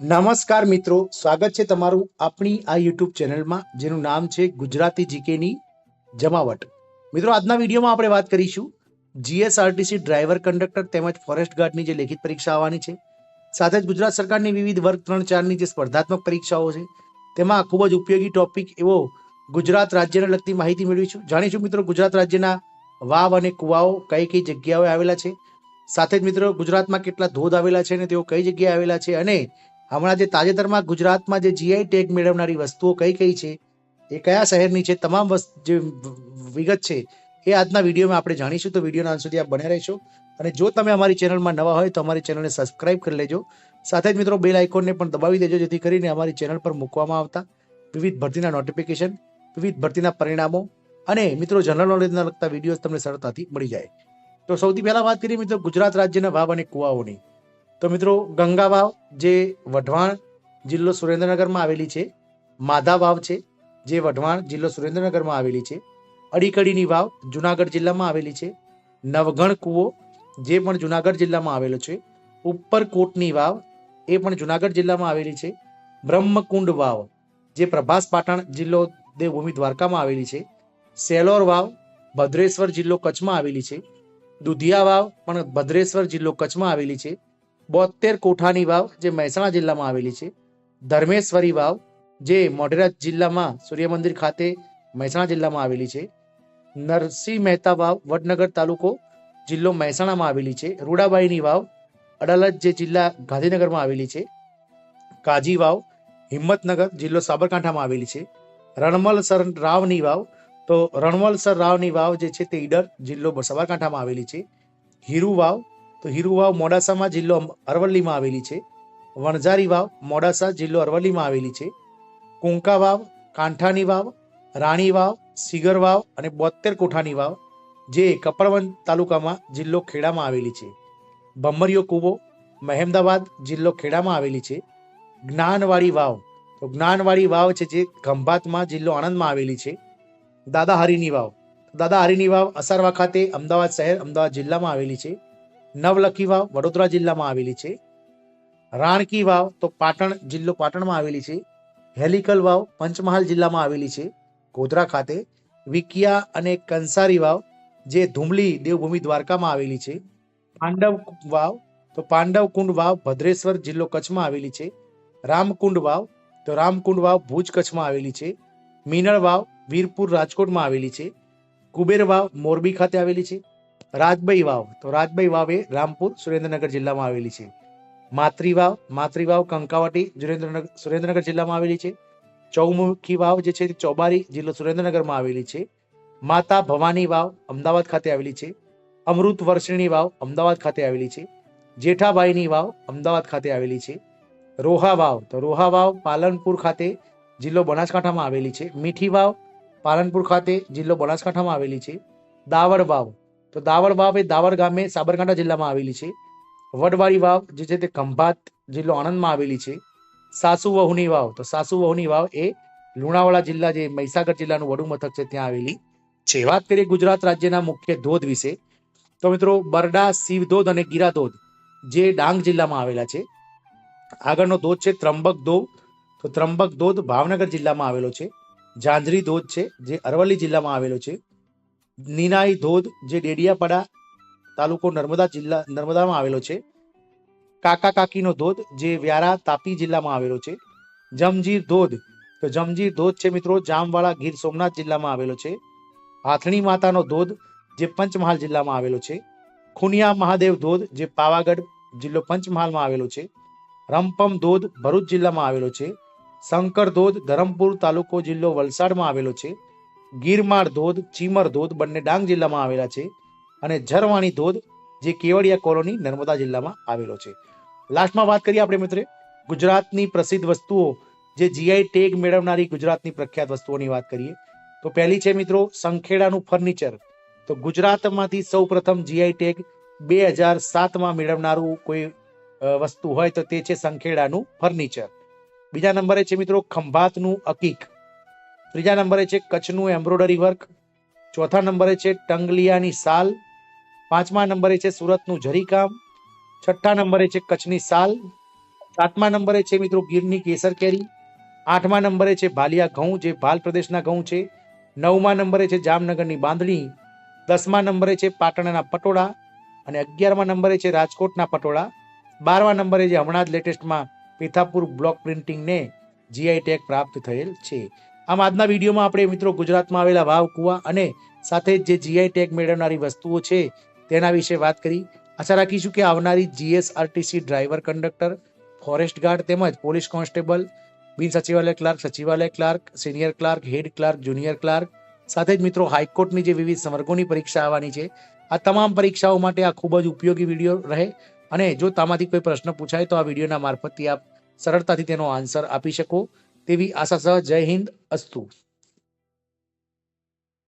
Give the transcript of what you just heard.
નમસ્કાર મિત્રો, સ્વાગત છે તમારું આપણી આ યુટ્યુબ ચેનલમાં, જેનું નામ છે ગુજરાતી જીકેની જમાવટ. મિત્રો, આજના વિડીયોમાં આપણે વાત કરીશું જીએસઆરટીસી ડ્રાઈવર કંડક્ટર તેમજ ફોરેસ્ટ ગાર્ડની જે લેખિત પરીક્ષા આવવાની છે. સાથે જ ગુજરાત સરકારની વિવિધ વર્ગ ત્રણ ચારની જે સ્પર્ધાત્મક પરીક્ષાઓ છે, તેમાં ખૂબ જ ઉપયોગી ટોપિક એવો ગુજરાત રાજ્યને લગતી માહિતી મેળવીશું. જાણીશું મિત્રો, ગુજરાત રાજ્યના વાવ અને કુવાઓ કઈ કઈ જગ્યાઓ આવેલા છે? સાથે જ મિત્રો, ગુજરાતમાં કેટલા ધોધ આવેલા છે અને તેઓ કઈ જગ્યાએ આવેલા છે? અને હમણાં જે તાજેતરમાં ગુજરાતમાં જે જીઆઈ ટેગ મેળવનારી વસ્તુઓ કઈ કઈ છે, એ કયા શહેરની છે, તમામ જે વિગત છે, એ આજના વિડીયોમાં આપણે જાણીશું. તો વિડીયોના અંત સુધી આપ બને રહેશો. અને જો તમે અમારી ચેનલમાં નવા હોય તો અમારી ચેનલને સબસ્ક્રાઇબ કરી લેજો. સાથે જ મિત્રો બેલ આઇકોનને પણ દબાવી દેજો, જેથી કરીને અમારી ચેનલ પર મૂકવામાં આવતા વિવિધ ભરતીના નોટિફિકેશન વિવિધ ભરતીના પરિણામો અને મિત્રો જનરલ નોલેજના લગતા વીડિયો તમને સરળતાથી મળી જાય. તો સૌથી પહેલા વાત કરીએ મિત્રો ગુજરાત રાજ્યના ભાવ અને કુવાઓની. તો મિત્રો, ગંગા વાવ જે વઢવાણ જિલ્લો સુરેન્દ્રનગરમાં આવેલી છે, માધા વાવ છે, જે વઢવાણ જિલ્લો સુરેન્દ્રનગરમાં આવેલી છે, અડીકડીની વાવ જુનાગઢ જિલ્લામાં આવેલી છે, નવગણ કૂવો જે પણ જુનાગઢ જિલ્લામાં આવેલો છે, ઉપરકોટની વાવ એ પણ જુનાગઢ જિલ્લામાં આવેલી છે, બ્રહ્મકુંડ વાવ જે પ્રભાસ પાટણ જિલ્લો દેવભૂમિ દ્વારકામાં આવેલી છે, સેલોર વાવ ભદ્રેશ્વર જિલ્લો કચ્છમાં આવેલી છે, દુધિયા વાવ પણ ભદ્રેશ્વર જિલ્લો કચ્છમાં આવેલી છે બોતેર કોઠાની વાવ જે મહેસાણા જિલ્લામાં આવેલી છે. ધર્મેશ્વરી વાવ જે મોઢેરા જિલ્લામાં સૂર્ય મંદિર ખાતે મહેસાણા જિલ્લામાં આવેલી છે. નરસિંહ મહેતા વાવ વડનગર તાલુકો જિલ્લો મહેસાણામાં આવેલી છે. રૂડાબાઈની વાવ અડાલજ જે જિલ્લા ગાંધીનગરમાં આવેલી છે. કાજી વાવ હિંમતનગર જિલ્લો સાબરકાંઠામાં આવેલી છે. રણમલસર રાવની વાવ તો રણમલસર રાવની વાવ જે છે તે ઈડર જિલ્લો સાબરકાંઠામાં આવેલી છે. હીરુ વાવ તો હીરુ વાવ મોડાસામાં જિલ્લો અરવલ્લીમાં આવેલી છે. વણઝારી વાવ મોડાસા જિલ્લો અરવલ્લીમાં આવેલી છે. કુંકા વાવ, કાંઠાની વાવ, રાણી વાવ, સિગર વાવ અને બોતેર કોઠાની વાવ જે કપડવંત તાલુકામાં જિલ્લો ખેડામાં આવેલી છે. ભમરિયો કૂવો મહેમદાવાદ જિલ્લો ખેડામાં આવેલી છે. જ્ઞાનવાડી વાવ, તો જ્ઞાનવાડી વાવ છે જે ખંભાતમાં જિલ્લો આણંદમાં આવેલી છે. દાદા હરિની વાવ દાદા હરિની વાવ અસારવા ખાતે અમદાવાદ શહેર, અમદાવાદ જિલ્લામાં આવેલી છે. નવલખી વાવ વડોદરા જિલ્લામાં આવેલી છે. રાણકી વાવ તો પાટણ, જિલ્લો પાટણમાં આવેલી છે. હેલિકલ વાવ પંચમહાલ જિલ્લામાં આવેલી છે. ગોધરા ખાતે વિકિયા અને કંસારી વાવ, જે ધુમલી દેવભૂમિ દ્વારકામાં આવેલી છે. પાંડવ વાવ તો પાંડવ કુંડ વાવ ભદ્રેશ્વર જિલ્લો કચ્છમાં આવેલી છે. રામકુંડ વાવ તો રામકુંડ વાવ ભુજ કચ્છમાં આવેલી છે. મીનળ વાવ વીરપુર રાજકોટમાં આવેલી છે. કુબેર વાવ મોરબી ખાતે આવેલી છે. રાજબાઈ વાવ. તો રાજબાઈ વાવ એ રામપુર સુરેન્દ્રનગર જિલ્લામાં આવેલી છે. માત્રી વાવ માત્રી વાવ કંકાવટી સુરેન્દ્રનગર સુરેન્દ્રનગર જિલ્લામાં આવેલી છે. ચૌમુખી વાવ જે છે તે ચોબારી જિલ્લો સુરેન્દ્રનગરમાં આવેલી છે. માતા ભવાની વાવ અમદાવાદ ખાતે આવેલી છે. અમૃત વર્ષિણી વાવ અમદાવાદ ખાતે આવેલી છે. જેઠાબાઈની વાવ અમદાવાદ ખાતે આવેલી છે. રોહા વાવ, તો રોહા વાવ પાલનપુર ખાતે જિલ્લો બનાસકાંઠામાં આવેલી છે. મીઠી વાવ પાલનપુર ખાતે જિલ્લો બનાસકાંઠામાં આવેલી છે. દાવડ વાવ તો દાવડ વાવ એ દાવડ ગામે સાબરકાંઠા જિલ્લામાં આવેલી છે. વડવાળી વાવ જે છે તે ખંભાત જિલ્લો આણંદમાં આવેલી છે. સાસુ વહુની વાવ. તો સાસુ વહુની વાવ એ લુણાવાડા જિલ્લા જે મહીસાગર જિલ્લાનું વડુ મથક છે ત્યાં આવેલી છે. વાત કરીએ ગુજરાત રાજ્યના મુખ્ય ધોધ વિશે, તો મિત્રો બરડા શિવ ધોધ અને ગીરા ધોધ જે ડાંગ જિલ્લામાં આવેલા છે. આગળનો ધોધ છે ત્રંબક ધોધ. તો ત્રંબક ધોધ ભાવનગર જિલ્લામાં આવેલો છે. ઝાંઝરી ધોધ છે જે અરવલ્લી જિલ્લામાં આવેલો છે. નીનાઈ ધોધ, જે ડેડિયાપાડા તાલુકો નર્મદા જિલ્લા, નર્મદામાં આવેલો છે. કાકા કાકીનો ધોધ, જે વ્યારા તાપી જિલ્લામાં આવેલો છે. જમજીર ધોધ, તો જમજીર ધોધ છે મિત્રો જામવાળા ગીર સોમનાથ જિલ્લામાં આવેલો છે. હાથણી માતાનો ધોધ, જે પંચમહાલ જિલ્લામાં આવેલો છે. ખુનિયા મહાદેવ ધોધ, જે પાવાગઢ જિલ્લો પંચમહાલમાં આવેલો છે. રમપમ ધોધ, ભરૂચ જિલ્લામાં આવેલો છે. શંકર ધોધ, ધરમપુર તાલુકો જિલ્લો વલસાડમાં આવેલો છે. ગીરમાળ ધોધ, ચીમર ધોધ બંને ડાંગ જિલ્લામાં આવેલા છે અને ઝરવાણી ધોધ, જે કેવડિયા કોલોની, નર્મદા જિલ્લામાં આવેલો છે. લાસ્ટમાં વાત કરીએ આપણે મિત્રો, ગુજરાતની પ્રસિદ્ધ વસ્તુઓ, જે જીઆઈ ટેગ મેળવનારી ગુજરાતની પ્રખ્યાત વસ્તુઓની વાત કરીએ, તો પહેલી છે મિત્રો, સંખેડાનું ફર્નિચર તો ગુજરાતમાંથી સૌ પ્રથમ જીઆઈ ટેગ બે હજાર સાતમાં મેળવનારું કોઈ વસ્તુ હોય તો તે છે સંખેડાનું ફર્નિચર બીજા નંબરે છે મિત્રો, ખંભાતનું અકીક. ત્રીજા નંબરે છે કચ્છનું એમ્બ્રોડરી વર્ક. ચોથા નંબરે છે ટંગલિયાની સાલ. પાંચમા નંબરે છે સુરતનું જરીકામ છઠ્ઠા નંબરે છે કચ્છની સાલ. સાતમા નંબરે છે મિત્રો ગીરની કેસર કેરી. આઠમા નંબરે છે ભાલિયા ઘઉં, જે ભાલ પ્રદેશના ઘઉં છે. નવમા નંબરે છે જામનગરની બાંધણી. દસમા નંબરે છે પાટણના પટોળા. અને અગિયારમા નંબરે છે રાજકોટના પટોળા. બારમા નંબરે જે હમણાં જ લેટેસ્ટમાં પીથાપુર બ્લોક પ્રિન્ટિંગને જીઆઈ ટેગ પ્રાપ્ત થયેલ છે. આમ આજના વિડીયોમાં આપણે મિત્રો ગુજરાતમાં આવેલા વાવ, કુવા અને સાથે જ જીઆઈ ટેગ મેળવનારી વસ્તુઓ છે તેના વિશે વાત કરી. આશા રાખીશું કે આવનારી GSRTC driver conductor forest guard તેમજ પોલીસ કોન્સ્ટેબલ બિન સચિવાલય ક્લાર્ક સચિવાલય clerk senior clerk head clerk junior clerk સાથે જ મિત્રો હાઈકોર્ટની જે વિવિધ સંવર્ગોની પરીક્ષા આવવાની છે. આ તમામ પરીક્ષાઓ માટે આ ખૂબ જ ઉપયોગી વીડિયો રહે અને જો તામાંથી કોઈ પ્રશ્ન પૂછાય તો આ વિડીયોના મારફતથી આપ સરળતાથી તેનો આન્સર આપી શકો. तेवी आसासह जय हिंद अस्तू.